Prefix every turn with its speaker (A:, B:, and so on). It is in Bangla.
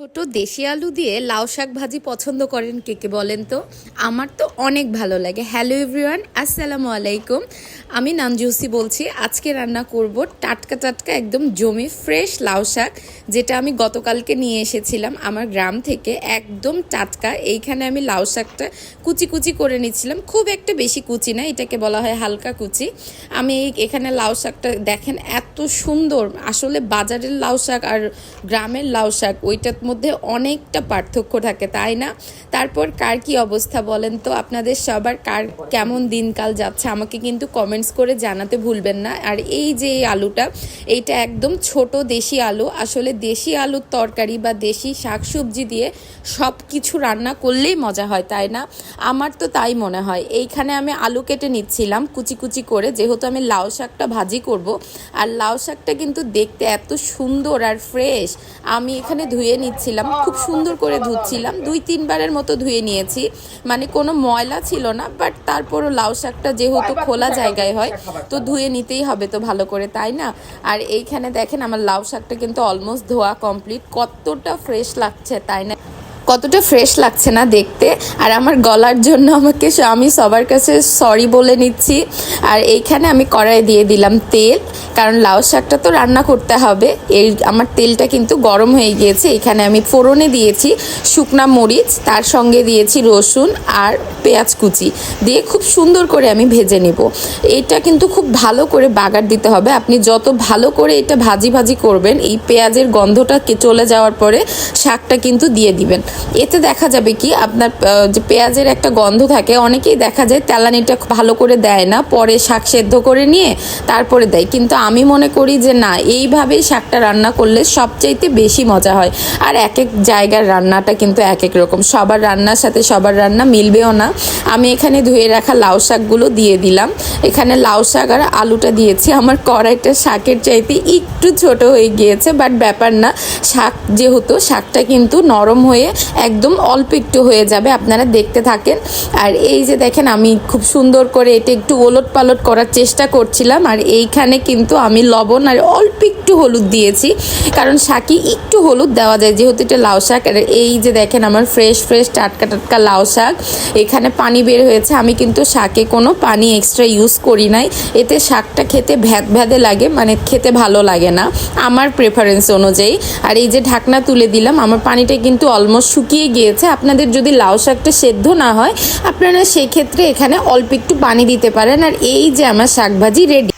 A: ছোট দেশি আলু দিয়ে লাউ শাক ভাজি পছন্দ করেন কে কে বলেন তো? আমার তো অনেক ভালো লাগে। হ্যালো এভরিওয়ান আসসালামু আলাইকুম। আমি নানজুসি বলছি, আজকে রান্না করব টাটকা টাটকা একদম জমি ফ্রেশ লাউ শাক, যেটা আমি গতকালকে নিয়ে এসেছিলাম আমার গ্রাম থেকে একদম টাটকা। এইখানে আমি লাউ শাকটা কুচি কুচি করে নিচ্ছিলাম। খুব একটা বেশি কুচি না, এটাকে বলা হয় হালকা কুচি। আমি এখানে লাউ শাকটা দেখেন এত সুন্দর। আসলে বাজারের লাউ শাক আর গ্রামের লাউ শাক, ওইটার মধ্যে অনেকটা পার্থক্য থাকে, তাই না? তারপর কার কি অবস্থা বলেন তো? আপনাদের সবার কার কেমন দিনকাল যাচ্ছে? আমাকে কিন্তু কমেন্টস করে জানাতে ভুলবেন না। আর এই যে এই আলুটা, এইটা একদম ছোট দেশি আলু। আসলে দেশি আলুর তরকারি বা দেশি শাকসবজি দিয়ে সব কিছু রান্না করলেই মজা হয়, তাই না? আমার তো তাই মনে হয়। এইখানে আমি আলু কেটে নিচ্ছিলাম কুচি কুচি করে, যেহেতু আমি লাউ শাকটা ভাজি করব। আর লাউ শাকটা কিন্তু দেখতে এত সুন্দর আর ফ্রেশ। আমি এখানে ধুয়ে নিচ্ছিলাম, খুব সুন্দর করে ধুচ্ছিলাম। দুই, তিনবারের মতো ধুয়ে নিয়েছি। মানে কোনো ময়লা ছিল না বাট তারপরও লাউ শাকটা যেহেতু খোলা জায়গায় হয়, তো ধুয়ে নিতেই হবে তো ভালো করে, তাই না? আর এইখানে দেখেন আমার লাউ শাকটা কিন্তু অলমোস্ট ধোয়া কমপ্লিট কতটা ফ্রেশ লাগছে, তাই না? কতটা ফ্রেশ লাগছে না দেখতে। আর আমার গলার জন্য আমাকে আমি সবার কাছে সরি বলে নিচ্ছি। আর এইখানে আমি কড়াই দিয়ে দিলাম তেল। কারণ লাউ শাকটা তো রান্না করতে হবে। এই আমার তেলটা কিন্তু গরম হয়ে গিয়েছে। এখানে আমি ফোড়নে দিয়েছি শুকনা মরিচ, তার সঙ্গে দিয়েছি রসুন আর পেঁয়াজ কুচি। দিয়ে খুব সুন্দর করে আমি ভেজে নেব। এটা কিন্তু খুব ভালো করে বাগার দিতে হবে। আপনি যত ভালো করে এটা ভাজি ভাজি করবেন, এই পেঁয়াজের গন্ধটা চলে যাওয়ার পরে শাকটা কিন্তু দিয়ে দিবেন। এতে দেখা যাবে কি, আপনার যে পেঁয়াজের একটা গন্ধ থাকে, অনেকেই দেখা যায় তেলানিটা ভালো করে দেয় না, পরে শাক সেদ্ধ করে নিয়ে তারপরে দেয়। কিন্তু আমি মনে করি যে না, এইভাবেই শাকটা রান্না করলে সবচাইতে বেশি মজা হয়। আর এক এক জায়গার রান্নাটা কিন্তু এক এক রকম। সবার রান্নার সাথে সবার রান্না মিলবেও না। আমি এখানে ধুয়ে রাখা লাউ শাকগুলো দিয়ে দিলাম। এখানে লাউ শাক আর আলুটা দিয়েছি। আমার কড়াইটা শাকের চাইতে একটু ছোট হয়ে গিয়েছে, বাট ব্যাপার না। শাক যেহেতু, শাকটা কিন্তু নরম হয়ে একদম অল্প একটু হয়ে যাবে। আপনারা দেখতে থাকেন। আর এই যে দেখেন, আমি খুব সুন্দর করে এটা একটু ওলট পালট করার চেষ্টা করছিলাম। আর এইখানে কিন্তু আমি লবণ আর অল্প একটু হলুদ দিয়েছি, কারণ শাকে একটু হলুদ দেওয়া যায়, যেহেতু এটা লাউ শাক। আর এই যে দেখেন আমার ফ্রেশ ফ্রেশ টাটকা টাটকা লাউ শাক, এখানে পানি বের হয়েছে। আমি কিন্তু শাকে কোনো পানি এক্সট্রা ইউজ করি নাই। এতে শাকটা খেতে ভ্যাদ ভ্যাদে লাগে মানে খেতে ভালো লাগে না, আমার প্রেফারেন্স অনুযায়ী। আর এই যে ঢাকনা তুলে দিলাম, আমার পানিটা কিন্তু অলমোস্ট শুকিয়ে গিয়েছে। আপনাদের যদি লাউ শাকটা সেদ্ধ না হয়, আপনারা সেক্ষেত্রে এখানে অল্প একটু পানি দিতে পারেন। আর এই যে আমার শাকভাজি রেডি